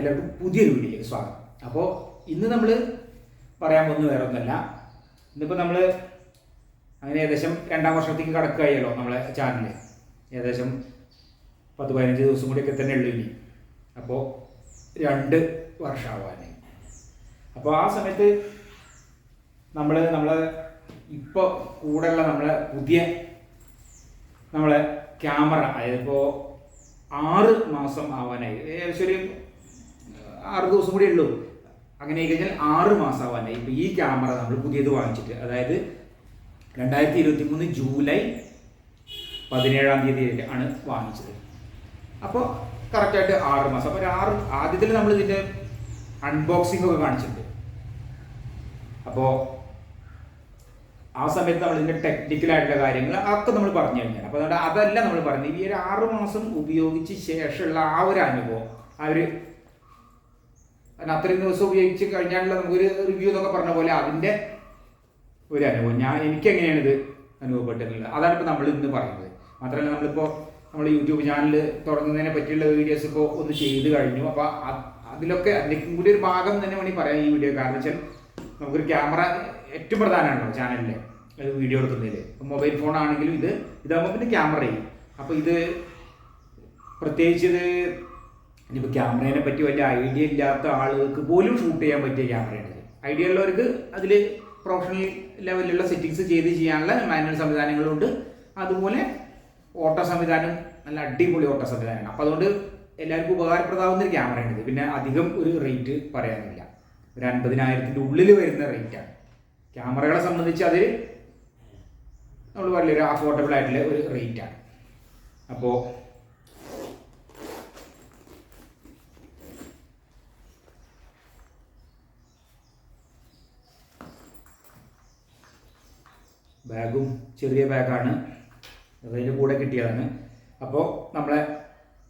എല്ലാവർക്കും പുതിയൊരു വീഡിയോയിലേക്ക് സ്വാഗതം. അപ്പോൾ ഇന്ന് നമ്മൾ പറയാൻ പോകുന്നത് വേറെ ഒന്നല്ല. ഇന്നിപ്പോൾ നമ്മൾ അങ്ങനെ ഏകദേശം രണ്ടാം വർഷത്തേക്ക് കടക്കുകയല്ലോ നമ്മളെ ചാനൽ ഏകദേശം പത്ത് പതിനഞ്ച് ദിവസം കൂടിയൊക്കെ തന്നെ ഉള്ളൂ ഇനി. അപ്പോൾ രണ്ട് വർഷമാവാനായി അപ്പോൾ ആ സമയത്ത് നമ്മൾ നമ്മളെ ഇപ്പോൾ കൂടെയുള്ള നമ്മളെ പുതിയ നമ്മളെ ക്യാമറ അതായത് ഇപ്പോൾ ആറ് മാസം ആവാനായി. ഏകദേശം ഒരു ആറ് ദിവസം കൂടി ഉള്ളൂ. അങ്ങനെ കഴിഞ്ഞാൽ ആറ് മാസമാവാനായി ഇപ്പൊ ഈ ക്യാമറ നമ്മൾ പുതിയത് വാങ്ങിച്ചിട്ട്. അതായത് രണ്ടായിരത്തി ഇരുപത്തി മൂന്ന് ജൂലൈ പതിനേഴാം തീയതി ആണ് വാങ്ങിച്ചത്. അപ്പോൾ കറക്റ്റായിട്ട് ആറ് മാസം. അപ്പോൾ ആറ് ആദ്യത്തിൽ നമ്മൾ ഇതിന്റെ അൺബോക്സിംഗ് ഒക്കെ കാണിച്ചിട്ടുണ്ട്. അപ്പോൾ ആ സമയത്ത് നമ്മൾ ഇതിന്റെ ടെക്നിക്കൽ ആയിട്ടുള്ള കാര്യങ്ങൾ അതൊക്കെ നമ്മൾ പറഞ്ഞു കഴിഞ്ഞാൽ അപ്പോൾ അതല്ല നമ്മൾ പറഞ്ഞത് ഈ ഒരു ആറ് മാസം ഉപയോഗിച്ച് ശേഷമുള്ള ആ ഒരു അനുഭവം ആ ഒരു കാരണം അത്രയും ദിവസം ഉപയോഗിച്ച് കഴിഞ്ഞാലുള്ള നമുക്കൊരു റിവ്യൂ എന്നൊക്കെ പറഞ്ഞ പോലെ അതിന്റെ ഒരു അനുഭവം. ഞാൻ എനിക്ക് എങ്ങനെയാണ് ഇത് അനുഭവപ്പെട്ടിട്ടുള്ളത് അതാണ് ഇപ്പോൾ നമ്മൾ ഇന്ന് പറയുന്നത്. മാത്രമല്ല നമ്മളിപ്പോൾ നമ്മൾ യൂട്യൂബ് ചാനൽ തുടങ്ങുന്നതിനെ പറ്റിയുള്ള വീഡിയോസ് ഇപ്പോൾ ഒന്ന് ചെയ്ത് കഴിഞ്ഞു. അപ്പോൾ അതിലൊക്കെ അതിലേക്കും കൂടി ഒരു ഭാഗം തന്നെ വേണമെങ്കിൽ പറയാം ഈ വീഡിയോ കാരണം വെച്ചാൽ നമുക്കൊരു ക്യാമറ ഏറ്റവും പ്രധാനമാണല്ലോ ചാനലിലെ വീഡിയോ എടുക്കുന്നതിൽ മൊബൈൽ ഫോൺ ആണെങ്കിലും ഇത് ഇതാകുമ്പോൾ പിന്നെ ക്യാമറ ചെയ്യും അപ്പോൾ ഇത് പ്രത്യേകിച്ച് ഇത് ഇനിയിപ്പോൾ ക്യാമറേനെ പറ്റി വലിയ ഐഡിയ ഇല്ലാത്ത ആളുകൾക്ക് പോലും ഷൂട്ട് ചെയ്യാൻ പറ്റിയ ക്യാമറയാണിത് ഐഡിയ ഉള്ളവർക്ക് അതിൽ പ്രൊഫഷണൽ ലെവലിലുള്ള സെറ്റിങ്സ് ചെയ്ത് ചെയ്യാനുള്ള മാനുവൽ സംവിധാനങ്ങളുണ്ട് അതുപോലെ ഓട്ടോ സംവിധാനം നല്ല അടിപൊളി ഓട്ടോ സംവിധാനമാണ്. അപ്പോൾ അതുകൊണ്ട് എല്ലാവർക്കും ഉപകാരപ്രദമാവുന്ന ഒരു ക്യാമറയാണ് ഇത്. പിന്നെ അധികം ഒരു റേറ്റ് പറയാനില്ല. ഒരു അൻപതിനായിരത്തിന്റെ ഉള്ളിൽ വരുന്ന റേറ്റാണ് ക്യാമറകളെ സംബന്ധിച്ച് അതിൽ നമ്മൾ വലിയൊരു അഫോർഡബിൾ ആയിട്ടുള്ള ഒരു റേറ്റാണ് അപ്പോൾ ബാഗും ചെറിയ ബാഗാണ്. അതിന്റെ കൂടെ കിട്ടിയതാണ്. അപ്പോൾ നമ്മളെ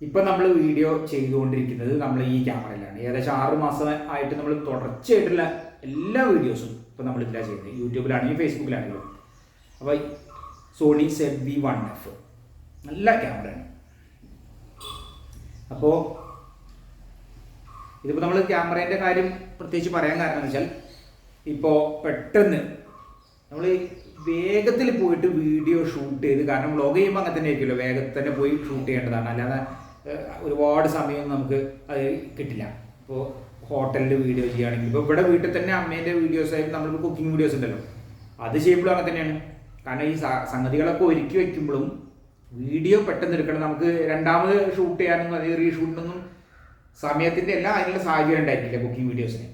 ഇപ്പം നമ്മൾ വീഡിയോ ചെയ്തുകൊണ്ടിരിക്കുന്നത് നമ്മൾ ഈ ക്യാമറയിലാണ്. ഏകദേശം ആറ് മാസം ആയിട്ട് നമ്മൾ തുടർച്ചയായിട്ടുള്ള എല്ലാ വീഡിയോസും ഇപ്പം നമ്മൾ ഇതിലാണ് ചെയ്യുന്നത്. യൂട്യൂബിലാണെങ്കിലും ഫേസ്ബുക്കിലാണെങ്കിലും. അപ്പോൾ Sony Z V one F. നല്ല ക്യാമറയാണ്. അപ്പോൾ ഇതിപ്പോൾ നമ്മൾ ക്യാമറേന്റെ കാര്യം പ്രത്യേകിച്ച് പറയാൻ കാരണം എന്ന് വെച്ചാൽ ഇപ്പോൾ പെട്ടെന്ന് നമ്മൾ വേഗത്തിൽ പോയിട്ട് വീഡിയോ ഷൂട്ട് ചെയ്ത് കാരണം വ്ലോഗ് ചെയ്യുമ്പോൾ അങ്ങനെ തന്നെ ആയിരിക്കുമല്ലോ വേഗത്തിൽ തന്നെ പോയി ഷൂട്ട് ചെയ്യേണ്ടതാണ്. അല്ലാതെ ഒരുപാട് സമയം നമുക്ക് അത് കിട്ടില്ല. ഇപ്പോൾ ഹോട്ടലിൽ വീഡിയോ ചെയ്യുകയാണെങ്കിൽ ഇപ്പോൾ ഇവിടെ വീട്ടിൽ തന്നെ അമ്മേന്റെ വീഡിയോസ് ആയിട്ട് നമ്മളിപ്പോൾ കുക്കിംഗ് വീഡിയോസ് ഉണ്ടല്ലോ. അത് ചെയ്യുമ്പോഴും അങ്ങനെ തന്നെയാണ്. കാരണം ഈ സംഗതികളൊക്കെ ഒരുക്കി വെക്കുമ്പോഴും വീഡിയോ പെട്ടെന്ന് എടുക്കണം. നമുക്ക് രണ്ടാമത് ഷൂട്ട് ചെയ്യാനൊന്നും അല്ലെങ്കിൽ റീഷൂട്ടിനൊന്നും സമയത്തിന്റെ എല്ലാം അതിനുള്ള സാഹചര്യം ഉണ്ടായിരിക്കില്ല കുക്കിംഗ് വീഡിയോസിന്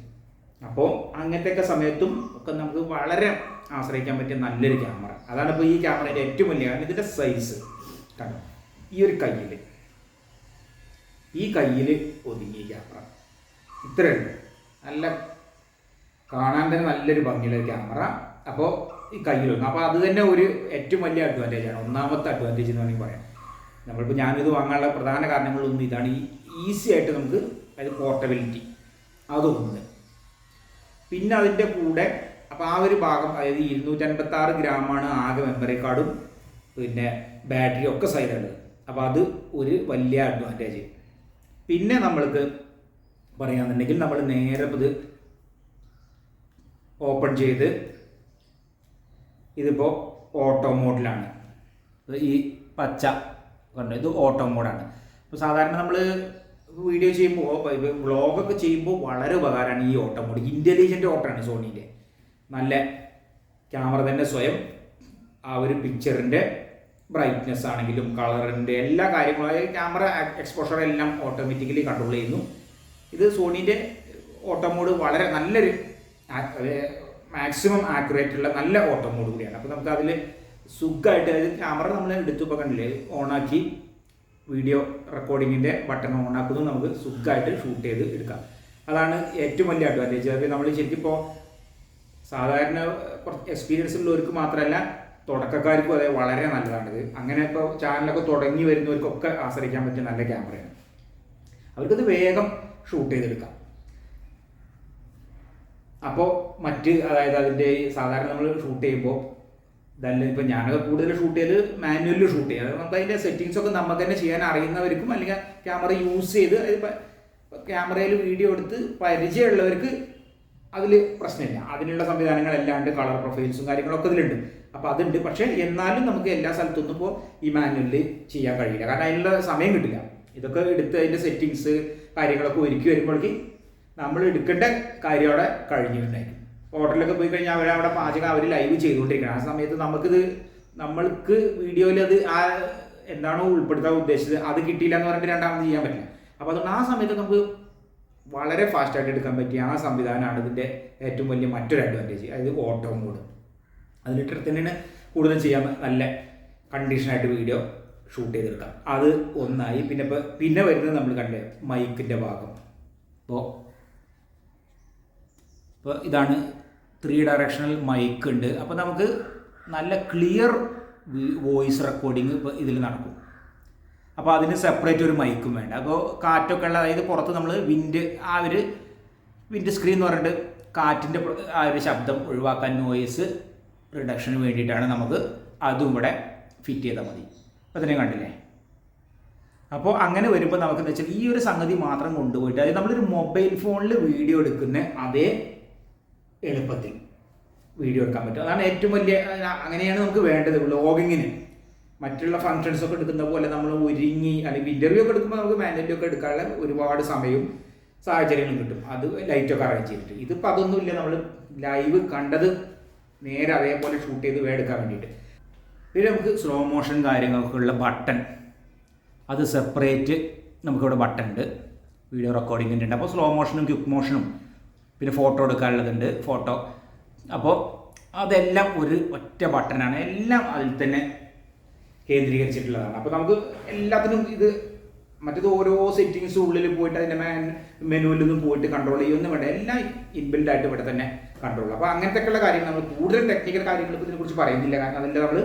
അപ്പോൾ അങ്ങനത്തെയൊക്കെ സമയത്തും ഒക്കെ നമുക്ക് വളരെ ആശ്രയിക്കാൻ പറ്റിയ നല്ലൊരു ക്യാമറ അതാണ് ഇപ്പോൾ ഈ ക്യാമറയുടെ ഏറ്റവും വലിയ കാരണം. ഇതിന്റെ സൈസ് കണ്ടോ? ഈ ഒരു കയ്യിൽ ഈ കയ്യിൽ ഒതുങ്ങിയ ക്യാമറ ഇത്രയുണ്ട് നല്ല കാണാൻ തന്നെ നല്ലൊരു ഭംഗിയുള്ള ക്യാമറ അപ്പോൾ ഈ കയ്യിലൊന്നും അപ്പോൾ അത് തന്നെ ഒരു ഏറ്റവും വലിയ അഡ്വാന്റേജ് ആണ്. ഒന്നാമത്തെ അഡ്വാന്റേജ് എന്ന് വേണമെങ്കിൽ പറയാം. നമ്മളിപ്പോൾ ഞാനിത് വാങ്ങാനുള്ള പ്രധാന കാരണങ്ങളൊന്നും ഇതാണ്. ഈ ഈസി ആയിട്ട് നമുക്ക് അതായത് പോർട്ടബിലിറ്റി അതൊന്ന്. പിന്നെ അതിന്റെ കൂടെ അപ്പോൾ ആ ഒരു ഭാഗം അതായത് ഇരുന്നൂറ്റൻപത്തി ആറ് ഗ്രാമാണ് ആകെ മെമ്മറി കാർഡും പിന്നെ ബാറ്ററിയും ഒക്കെ സൈഡുള്ളത് അപ്പോൾ അത് ഒരു വലിയ അഡ്വാന്റേജ് പിന്നെ നമ്മൾക്ക് പറയുകയാണെന്നുണ്ടെങ്കിൽ നമ്മൾ നേരെ ഇത് ഓപ്പൺ ചെയ്ത് ഇതിപ്പോൾ ഓട്ടോ മോഡിലാണ് ഈ പച്ച കണ്ടോ? ഇത് ഓട്ടോ മോഡാണ് ഇപ്പോൾ സാധാരണ നമ്മൾ വീഡിയോ ചെയ്യുമ്പോൾ വ്ളോഗൊക്കെ ചെയ്യുമ്പോൾ വളരെ ഉപകാരമാണ് ഈ ഓട്ടം മോഡ് ഇന്റലിജന്റ് ഓട്ടോ ആണ് സോണീന്റെ നല്ല ക്യാമറ തന്നെ സ്വയം ആ ഒരു പിക്ചറിന്റെ ബ്രൈറ്റ്നെസ് ആണെങ്കിലും കളറിന്റെ എല്ലാ കാര്യങ്ങളും ക്യാമറ എക്സ്പോഷർ എല്ലാം ഓട്ടോമാറ്റിക്കലി കൺട്രോൾ ചെയ്യുന്നു. ഇത് സോണീന്റെ ഓട്ടോ മോഡ് വളരെ നല്ലൊരു മാക്സിമം ആക്യുറേറ്റ് ഉള്ള നല്ല ഓട്ടോ മോഡ് കൂടിയാണ്. അപ്പോൾ നമുക്ക് അതിൽ സുഖമായിട്ട് അതായത് ക്യാമറ നമ്മൾ എടുത്തു കണ്ടില്ലേ ഓണാക്കി. വീഡിയോ റെക്കോർഡിങ്ങിന്റെ ബട്ടൺ ഓൺ ആക്കുന്നു. നമുക്ക് സുഖമായിട്ട് ഷൂട്ട് ചെയ്ത് എടുക്കാം. അതാണ് ഏറ്റവും വലിയ അഡ്വാന്റേജ് അപ്പോൾ നമ്മൾ ശരിക്കും ഇപ്പോൾ സാധാരണ എക്സ്പീരിയൻസ് ഉള്ളവർക്ക് മാത്രമല്ല തുടക്കക്കാർക്കും അതെ വളരെ നല്ലതാണിത് അങ്ങനെ ഇപ്പോൾ ചാനലൊക്കെ തുടങ്ങി വരുന്നവർക്കൊക്കെ ആശ്രയിക്കാൻ പറ്റിയ നല്ല ക്യാമറയാണ് അവർക്കത് വേഗം ഷൂട്ട് ചെയ്തെടുക്കാം. അപ്പോൾ മറ്റ് അതായത് അതിന്റെ സാധാരണ നമ്മൾ ഷൂട്ട് ചെയ്യുമ്പോൾ ഇതല്ല ഇപ്പൊ ഞാനൊക്കെ കൂടുതൽ ഷൂട്ട് ചെയ്ത് മാനുവലിൽ ഷൂട്ട് ചെയ്യുക നമുക്ക് അതിന്റെ സെറ്റിങ്സ് ഒക്കെ നമുക്ക് തന്നെ ചെയ്യാൻ അറിയുന്നവർക്കും അല്ലെങ്കിൽ ക്യാമറ യൂസ് ചെയ്ത് ക്യാമറയിൽ വീഡിയോ എടുത്ത് പരിചയമുള്ളവർക്ക് അതിൽ പ്രശ്നമില്ല. അതിനുള്ള സംവിധാനങ്ങൾ എല്ലാണ്ട് കളർ പ്രൊഫൈൽസും കാര്യങ്ങളൊക്കെ ഇതിലുണ്ട്. അപ്പോൾ അതുണ്ട്. പക്ഷേ എന്നാലും നമുക്ക് എല്ലാ സ്ഥലത്തൊന്നും ഇപ്പോൾ ഈ മാനുവലിൽ ചെയ്യാൻ കഴിയില്ല. കാരണം അതിനുള്ള സമയം കിട്ടില്ല. ഇതൊക്കെ എടുത്ത് അതിന്റെ സെറ്റിങ്സ് കാര്യങ്ങളൊക്കെ ഒരുക്കി വരുമ്പോഴേക്ക് നമ്മൾ എടുക്കേണ്ട കാര്യം അവിടെ കഴിഞ്ഞിട്ടുണ്ടായിരിക്കും. ഹോട്ടലിലൊക്കെ പോയി കഴിഞ്ഞാൽ അവരവിടെ പാചകം അവർ ലൈവ് ചെയ്തുകൊണ്ടിരിക്കണം. ആ സമയത്ത് നമുക്കിത് നമ്മൾക്ക് വീഡിയോയിൽ അത് ആ എന്താണോ ഉൾപ്പെടുത്താൻ ഉദ്ദേശിച്ചത് അത് കിട്ടിയില്ല എന്ന് പറഞ്ഞിട്ട് രണ്ടാമത് ചെയ്യാൻ പറ്റില്ല. അപ്പോൾ അതുകൊണ്ട് ആ സമയത്ത് നമുക്ക് വളരെ ഫാസ്റ്റായിട്ട് എടുക്കാൻ പറ്റിയ ആ സംവിധാനമാണ് ഇതിന്റെ ഏറ്റവും വലിയ മറ്റൊരു അഡ്വാന്റേജ് അതായത് ഓട്ടോ മോഡ് അതിലിട്ട് തന്നെയാണ് കൂടുതൽ ചെയ്യാൻ നല്ല കണ്ടീഷനായിട്ട് വീഡിയോ ഷൂട്ട് ചെയ്തെടുക്കാം. അത് ഒന്നായി. പിന്നെ ഇപ്പോൾ പിന്നെ വരുന്നത് നമ്മൾ കണ്ടേ മൈക്കിന്റെ ഭാഗം. അപ്പോൾ ഇപ്പോൾ ഇതാണ് ത്രീ ഡയറക്ഷണൽ മൈക്ക് ഉണ്ട്. അപ്പോൾ നമുക്ക് നല്ല ക്ലിയർ വോയിസ് റെക്കോർഡിങ് ഇപ്പോൾ ഇതിൽ നടക്കും. അപ്പോൾ അതിന് സെപ്പറേറ്റ് ഒരു മൈക്കും വേണ്ട. അപ്പോൾ കാറ്റൊക്കെ ഉള്ള അതായത് പുറത്ത് നമ്മൾ വിൻഡ് ആ ഒരു വിൻഡ് സ്ക്രീൻ എന്ന് പറഞ്ഞിട്ട് കാറ്റിന്റെ ആ ഒരു ശബ്ദം ഒഴിവാക്കാൻ നോയിസ് റിഡക്ഷന് വേണ്ടിയിട്ടാണ് നമുക്ക് അതും ഇവിടെ ഫിറ്റ് ചെയ്താൽ മതി. അപ്പോൾ തന്നെ കണ്ടില്ലേ? അപ്പോൾ അങ്ങനെ വരുമ്പോൾ നമുക്ക് എന്താ വെച്ചാൽ ഈ ഒരു സംഗതി മാത്രം കൊണ്ടുപോയിട്ട് അതായത് നമ്മളൊരു മൊബൈൽ ഫോണിൽ വീഡിയോ എടുക്കുന്ന അതേ എളുപ്പത്തിൽ വീഡിയോ എടുക്കാൻ പറ്റും. അതാണ് ഏറ്റവും വലിയ അങ്ങനെയാണ് നമുക്ക് വേണ്ടത് വ്ളോഗിങ്ങിന് മറ്റുള്ള ഫങ്ഷൻസ് ഒക്കെ എടുക്കുന്ന പോലെ നമ്മൾ ഒരുങ്ങി അല്ലെങ്കിൽ ഇന്റർവ്യൂ ഒക്കെ എടുക്കുമ്പോൾ നമുക്ക് മാനുവലി ഒക്കെ എടുക്കാനുള്ള ഒരുപാട് സമയവും സാഹചര്യങ്ങളും കിട്ടും. അത് ലൈറ്റൊക്കെ അറേഞ്ച് ചെയ്തിട്ട്. ഇതിപ്പോൾ അതൊന്നുമില്ല നമ്മൾ ലൈവ് കണ്ടത് നേരെ അതേപോലെ ഷൂട്ട് ചെയ്ത് എടുക്കാൻ വേണ്ടിയിട്ട്. പിന്നെ നമുക്ക് സ്ലോ മോഷൻ കാര്യങ്ങളൊക്കെ ഉള്ള ബട്ടൺ അത് സെപ്പറേറ്റ് നമുക്കിവിടെ ബട്ടൺ ഉണ്ട്. വീഡിയോ റെക്കോർഡിങ്ങിന്റെ ഉണ്ട്. അപ്പോൾ സ്ലോ മോഷനും ക്വിക്ക് മോഷനും പിന്നെ ഫോട്ടോ എടുക്കാനുള്ളതുണ്ട് ഫോട്ടോ അപ്പോൾ അതെല്ലാം ഒരു ഒറ്റ ബട്ടനാണ് എല്ലാം അതിൽ തന്നെ കേന്ദ്രീകരിച്ചിട്ടുള്ളതാണ്. അപ്പോൾ നമുക്ക് എല്ലാത്തിനും ഇത് മറ്റേത് ഓരോ സെറ്റിങ്സ് ഉള്ളിൽ പോയിട്ട് അതിന്റെ മാൻ മെനുവിലൊന്നും പോയിട്ട് കൺട്രോൾ ചെയ്യൊന്നും വേണ്ട. എല്ലാം ഇൻബിൽഡ് ആയിട്ട് ഇവിടെ തന്നെ കൺട്രോൾ അപ്പോൾ അങ്ങനത്തെയൊക്കെയുള്ള കാര്യങ്ങൾ നമ്മൾ കൂടുതൽ ടെക്നിക്കൽ കാര്യങ്ങൾ ഇതിനെക്കുറിച്ച് പറയുന്നില്ല. കാരണം അതിന്റെ നമ്മൾ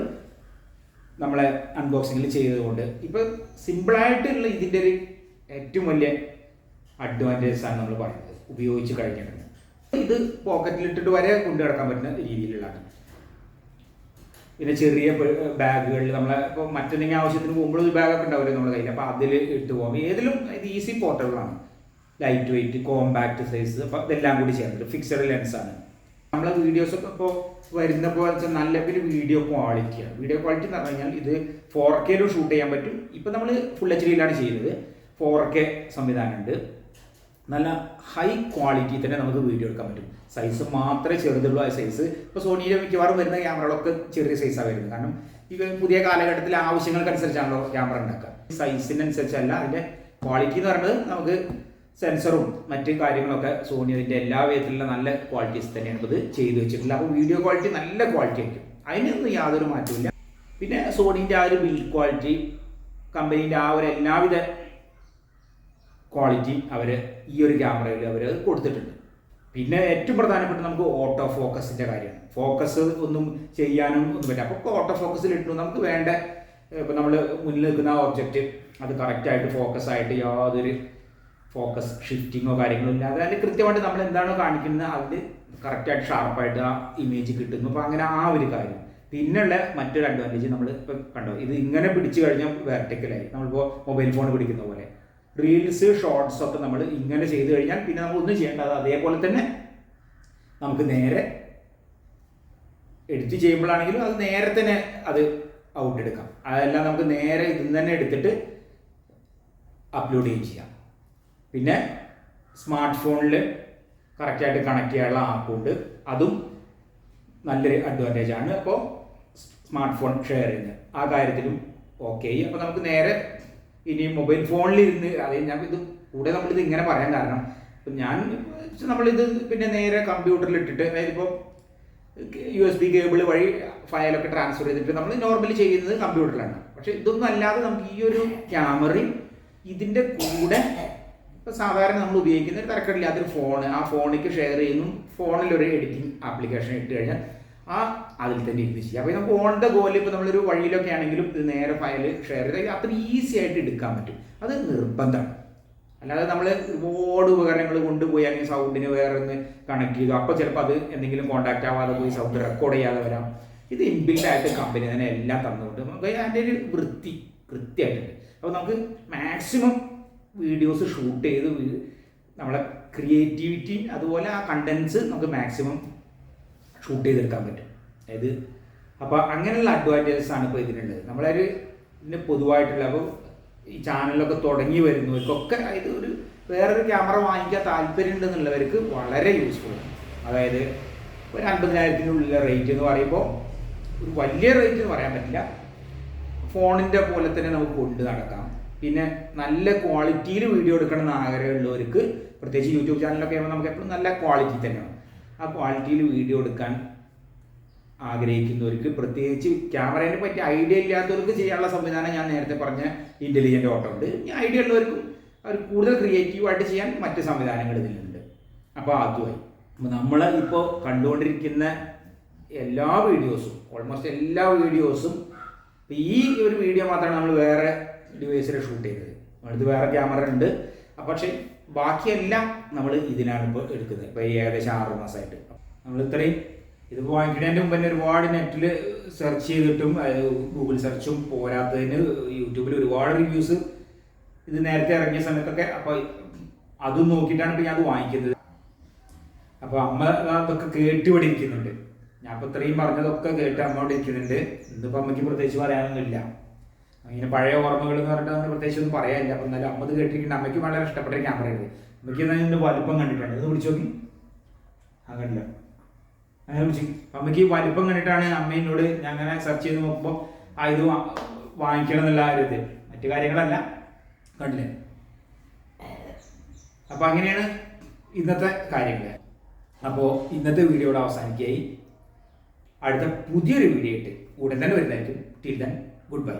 നമ്മളെ അൺബോക്സിങ്ങിൽ ചെയ്തതുകൊണ്ട്. ഇപ്പം സിമ്പിളായിട്ടുള്ള ഇതിന്റെ ഒരു ഏറ്റവും വലിയ അഡ്വാന്റേജസ് ആണ് നമ്മൾ പറയുന്നത്. ഉപയോഗിച്ച് കഴിഞ്ഞിട്ടുണ്ട് ഇത് പോക്കറ്റിലിട്ടിട്ട് വരെ കൊണ്ടു കിടക്കാൻ പറ്റുന്ന രീതിയിലുള്ളതാണ്. പിന്നെ ചെറിയ ബാഗുകളിൽ നമ്മളെ ഇപ്പോൾ മറ്റെന്തെങ്കിലും ആവശ്യത്തിന് പോകുമ്പോൾ ഒരു ബാഗൊക്കെ ഉണ്ടാവില്ലേ നമ്മുടെ കയ്യിൽ അപ്പോൾ അതിൽ ഇട്ട് പോകാം ഏതിലും ഇത് ഈസി പോർട്ടബിളാണ് ലൈറ്റ് വെയിറ്റ് കോമ്പാക്ട് സൈസ് അപ്പോൾ ഇതെല്ലാം കൂടി ചേർന്നിട്ട് ഫിക്സഡ് ലെൻസാണ് നമ്മളെ വീഡിയോസൊക്കെ ഇപ്പോൾ വരുന്ന പോലെ വെച്ചാൽ നല്ല പേര് വീഡിയോ ക്വാളിറ്റിയാണ് വീഡിയോ ക്വാളിറ്റി എന്ന് പറഞ്ഞു കഴിഞ്ഞാൽ ഇത് ഫോർ കെയിലും ഷൂട്ട് ചെയ്യാൻ പറ്റും. ഇപ്പം നമ്മൾ ഫുൾ എച്ച് ഡിയിലാണ് ചെയ്യുന്നത്. ഫോർ കെ സംവിധാനമുണ്ട് നല്ല ഹൈ ക്വാളിറ്റി തന്നെ നമുക്ക് വീഡിയോ എടുക്കാൻ പറ്റും. സൈസ് മാത്രമേ ചെറുതുള്ളൂ ആ സൈസ് ഇപ്പോൾ സോണിയിലെ മിക്കവാറും വരുന്ന ക്യാമറകളൊക്കെ ചെറിയ സൈസാണ് വരുന്നത്. കാരണം ഈ പുതിയ കാലഘട്ടത്തിലെ ആവശ്യങ്ങൾക്കനുസരിച്ചാണല്ലോ ക്യാമറ ഉണ്ടാക്കുക. സൈസിനനുസരിച്ചല്ല അതിന്റെ ക്വാളിറ്റി എന്ന് പറയുന്നത് നമുക്ക് സെൻസറും മറ്റ് കാര്യങ്ങളൊക്കെ സോണി അതിന്റെ എല്ലാ വിധത്തിലുള്ള നല്ല ക്വാളിറ്റീസ് തന്നെയാണ് ഇത് ചെയ്തു വെച്ചിട്ടുള്ളത്. അപ്പോൾ വീഡിയോ ക്വാളിറ്റി നല്ല ക്വാളിറ്റി ആയിരിക്കും. അതിനൊന്നും യാതൊരു മാറ്റമില്ല പിന്നെ സോണീന്റെ ആ ഒരു ബിൽഡ് ക്വാളിറ്റി കമ്പനീന്റെ ആ ഒരു എല്ലാവിധ ക്വാളിറ്റി അവർ ഈ ഒരു ക്യാമറയിൽ അവർ കൊടുത്തിട്ടുണ്ട്. പിന്നെ ഏറ്റവും പ്രധാനപ്പെട്ട നമുക്ക് ഓട്ടോ ഫോക്കസിന്റെ കാര്യമാണ്. ഫോക്കസ് ഒന്നും ചെയ്യാനും ഒന്നും പറ്റില്ല. അപ്പോൾ ഓട്ടോ ഫോക്കസിൽ ഇട്ടു. നമുക്ക് വേണ്ട ഇപ്പം നമ്മൾ മുന്നിൽ നിൽക്കുന്ന ആ ഒബ്ജക്റ്റ് അത് കറക്റ്റായിട്ട് ഫോക്കസ് ആയിട്ട് യാതൊരു ഫോക്കസ് ഷിഫ്റ്റിങ്ങോ കാര്യങ്ങളോ ഇല്ലാതെ അതിൽ കൃത്യമായിട്ട് നമ്മൾ എന്താണോ കാണിക്കുന്നത് അതിൽ കറക്റ്റായിട്ട് ഷാർപ്പായിട്ട് ആ ഇമേജ് കിട്ടുന്നു. അപ്പോൾ അങ്ങനെ ആ ഒരു കാര്യം. പിന്നെയുള്ള മറ്റൊരു അഡ്വാന്റേജ് നമ്മൾ ഇപ്പം കണ്ടോ ഇത് ഇങ്ങനെ പിടിച്ചു കഴിഞ്ഞാൽ വെർട്ടിക്കലായി നമ്മളിപ്പോൾ മൊബൈൽ ഫോൺ പിടിക്കുന്ന പോലെ. റീൽസ് ഷോർട്സ് ഒക്കെ നമ്മൾ ഇങ്ങനെ ചെയ്തു കഴിഞ്ഞാൽ പിന്നെ നമ്മൾ ഒന്നും ചെയ്യേണ്ട അത് അതേപോലെ തന്നെ നമുക്ക് നേരെ എഡിറ്റ് ചെയ്യുമ്പോഴാണെങ്കിലും അത് നേരെ തന്നെ അത് ഔട്ട് എടുക്കാം. അതെല്ലാം നമുക്ക് നേരെ ഇതിൽ തന്നെ എടുത്തിട്ട് അപ്ലോഡ് ചെയ്യുകയും ചെയ്യാം. പിന്നെ സ്മാർട്ട് ഫോണിൽ കറക്റ്റായിട്ട് കണക്ട് ചെയ്യാനുള്ള ആപ്പുണ്ട് അതും നല്ലൊരു അഡ്വാന്റേജ് ആണ്. അപ്പോൾ സ്മാർട്ട് ഫോൺ ഷെയർ ചെയ്യുന്നത്. ആ കാര്യത്തിലും ഓക്കെ അപ്പോൾ നമുക്ക് നേരെ ഇനി മൊബൈൽ ഫോണിലിരുന്ന് അതായത് ഞാൻ ഇത് കൂടെ നമ്മളിത് ഇങ്ങനെ പറയാൻ കാരണം ഞാൻ നമ്മളിത് പിന്നെ നേരെ കമ്പ്യൂട്ടറിൽ ഇട്ടിട്ട് അതായത് ഇപ്പോൾ യു എസ് ബി കേബിൾ വഴി ഫയലൊക്കെ ട്രാൻസ്ഫർ ചെയ്തിട്ട് നമ്മൾ നോർമലി ചെയ്യുന്നത് കമ്പ്യൂട്ടറിലാണ് പക്ഷേ ഇതൊന്നും അല്ലാതെ നമുക്ക് ഈ ഒരു ക്യാമറയും ഇതിന്റെ കൂടെ ഇപ്പോൾ സാധാരണ നമ്മൾ ഉപയോഗിക്കുന്ന ഒരു തരക്കടില്ലാത്തൊരു ഫോൺ ആ ഫോണിലേക്ക് ഷെയർ ചെയ്യുന്നു. ഫോണിൽ ഒരു എഡിറ്റിംഗ് ആപ്ലിക്കേഷൻ ഇട്ട് കഴിഞ്ഞാൽ ആ അതിൽ തന്നെ ഇരുന്ന് ചെയ്യാം അപ്പോൾ നമുക്ക് ഓൺ ദ ഗോയിൽ ഇപ്പോൾ നമ്മളൊരു വഴിയിലൊക്കെ ആണെങ്കിലും ഇത് നേരെ ഫയൽ ഷെയർ ചെയ്ത് അത്ര ഈസി ആയിട്ട് എടുക്കാൻ പറ്റും. അത് നിർബന്ധമാണ്. അല്ലാതെ നമ്മൾ ഒരുപാട് ഉപകരണങ്ങൾ കൊണ്ടുപോയി അല്ലെങ്കിൽ സൗണ്ടിന് വേറെ ഒന്ന് കണക്ട് ചെയ്തു അപ്പോൾ ചിലപ്പോൾ അത് എന്തെങ്കിലും കോൺടാക്റ്റ് ആവാതെ പോയി സൗണ്ട് റെക്കോർഡ് ചെയ്യാതെ വരാം. ഇത് ഇൻബിൽഡ് ആയിട്ട് കമ്പനി തന്നെ എല്ലാം തന്നുകൊണ്ട് നമുക്ക് അതിന്റെ ഒരു വൃത്തി കൃത്യമായിട്ടുണ്ട് അപ്പോൾ നമുക്ക് മാക്സിമം വീഡിയോസ് ഷൂട്ട് ചെയ്ത് നമ്മളെ ക്രിയേറ്റിവിറ്റി അതുപോലെ ആ കണ്ടൻസ് നമുക്ക് മാക്സിമം ഷൂട്ട് ചെയ്തെടുക്കാൻ പറ്റും. അതായത് അപ്പോൾ അങ്ങനെയുള്ള അഡ്വാന്റേജസ് ആണ് ഇപ്പോൾ ഇതിനുള്ളത് നമ്മളൊരു പൊതുവായിട്ടുള്ള അപ്പോൾ ഈ ചാനലൊക്കെ തുടങ്ങി വരുന്നവർക്കൊക്കെ അതായത് ഒരു വേറൊരു ക്യാമറ വാങ്ങിക്കാൻ താല്പര്യം ഉണ്ടെന്നുള്ളവർക്ക് വളരെ യൂസ്ഫുൾ ആണ്. അതായത് ഒരു അൻപതിനായിരത്തിനുള്ളിലെ റേറ്റ് എന്ന് പറയുമ്പോൾ ഒരു വലിയ റേറ്റ് എന്ന് പറയാൻ പറ്റില്ല. ഫോണിന്റെ പോലെ തന്നെ നമുക്ക് കൊണ്ട് നടക്കാം. പിന്നെ നല്ല ക്വാളിറ്റിയിൽ വീഡിയോ എടുക്കണം എന്ന് ആഗ്രഹമുള്ളവർക്ക് പ്രത്യേകിച്ച് യൂട്യൂബ് ചാനലൊക്കെ ആകുമ്പോൾ നമുക്ക് എപ്പോഴും നല്ല ക്വാളിറ്റി തന്നെയാണ്. ആ ക്വാളിറ്റിയിൽ വീഡിയോ എടുക്കാൻ ആഗ്രഹിക്കുന്നവർക്ക് പ്രത്യേകിച്ച് ക്യാമറയെ പറ്റി ഐഡിയ ഇല്ലാത്തവർക്ക് ചെയ്യാനുള്ള സംവിധാനം ഞാൻ നേരത്തെ പറഞ്ഞ ഇന്റലിജന്റ് ഓട്ടോ ഉണ്ട്. ഐഡിയ ഉള്ളവർക്കും അവർ കൂടുതൽ ക്രിയേറ്റീവായിട്ട് ചെയ്യാൻ മറ്റ് സംവിധാനങ്ങൾ ഇതിലുണ്ട് അപ്പോൾ അതുമായി. അപ്പോൾ നമ്മൾ ഇപ്പോൾ കണ്ടുകൊണ്ടിരിക്കുന്ന എല്ലാ വീഡിയോസും ഓൾമോസ്റ്റ് എല്ലാ വീഡിയോസും ഈ ഒരു വീഡിയോ മാത്രമാണ് നമ്മൾ വേറെ ഡിവൈസിൽ ഷൂട്ട് ചെയ്തത്. അടുത്ത് വേറെ ക്യാമറ ഉണ്ട്. പക്ഷേ ബാക്കിയെല്ലാം നമ്മൾ ഇതിനാണ് ഇപ്പോൾ എടുക്കുന്നത്. ഇപ്പോൾ ഏകദേശം ആറ് മാസമായിട്ട് നമ്മൾ ഇത്രയും ഇതിപ്പോൾ വാങ്ങിക്കുന്നതിന്റെ മുമ്പ് തന്നെ ഒരുപാട് നെറ്റിൽ സെർച്ച് ചെയ്തിട്ടും ഗൂഗിൾ സെർച്ചും പോരാത്തതിന് യൂട്യൂബിൽ ഒരുപാട് റിവ്യൂസ് ഇത് നേരത്തെ ഇറങ്ങിയ സമയത്തൊക്കെ അപ്പോൾ അത് നോക്കിയിട്ടാണ് ഇപ്പോൾ ഞാൻ അത് വാങ്ങിക്കുന്നത്. അപ്പോൾ അമ്മ അതൊക്കെ കേട്ടുപടി ഇരിക്കുന്നുണ്ട്. ഞാൻ ഇപ്പോൾ ഇത്രയും പറഞ്ഞതൊക്കെ കേട്ട് അമ്മയോട് ഇരിക്കുന്നുണ്ട്. ഇന്നിപ്പോൾ അമ്മയ്ക്ക് പ്രത്യേകിച്ച് പറയാനൊന്നുമില്ല. ഇങ്ങനെ പഴയ ഓർമ്മകൾ എന്ന് പറഞ്ഞിട്ട് അങ്ങനെ പ്രത്യേകിച്ച് ഒന്നും പറയാനില്ല. അപ്പം എന്നാലും അമ്മ കേട്ടിരിക്കുന്നുണ്ട്. അമ്മയ്ക്ക് വളരെ ഇഷ്ടപ്പെട്ട ക്യാമറയുണ്ട് ക്യാമറയാണ് അമ്മയ്ക്ക് എന്നാൽ വലിപ്പം കണ്ടിട്ടുണ്ട്. ഇത് പിടിച്ചു നോക്കി. ആ അമ്മയ്ക്ക് വലിപ്പം കണ്ടിട്ടാണ് അമ്മേനോട് ഞാൻ അങ്ങനെ സെർച്ച് ചെയ്ത് നോക്കുമ്പോൾ ആ ഇത് വാങ്ങിക്കണം എന്നുള്ള ഒരു ഇത്. മറ്റു കാര്യങ്ങളല്ല. കണ്ടില്ല? അപ്പോൾ അങ്ങനെയാണ് ഇന്നത്തെ കാര്യങ്ങൾ അപ്പോൾ ഇന്നത്തെ വീഡിയോ വീഡിയോയുടെ അവസാനിക്കുകയായി. അടുത്ത പുതിയൊരു വീഡിയോ ആയിട്ട് ഉടൻ തന്നെ വരുന്നതായിരിക്കും. Till then good bye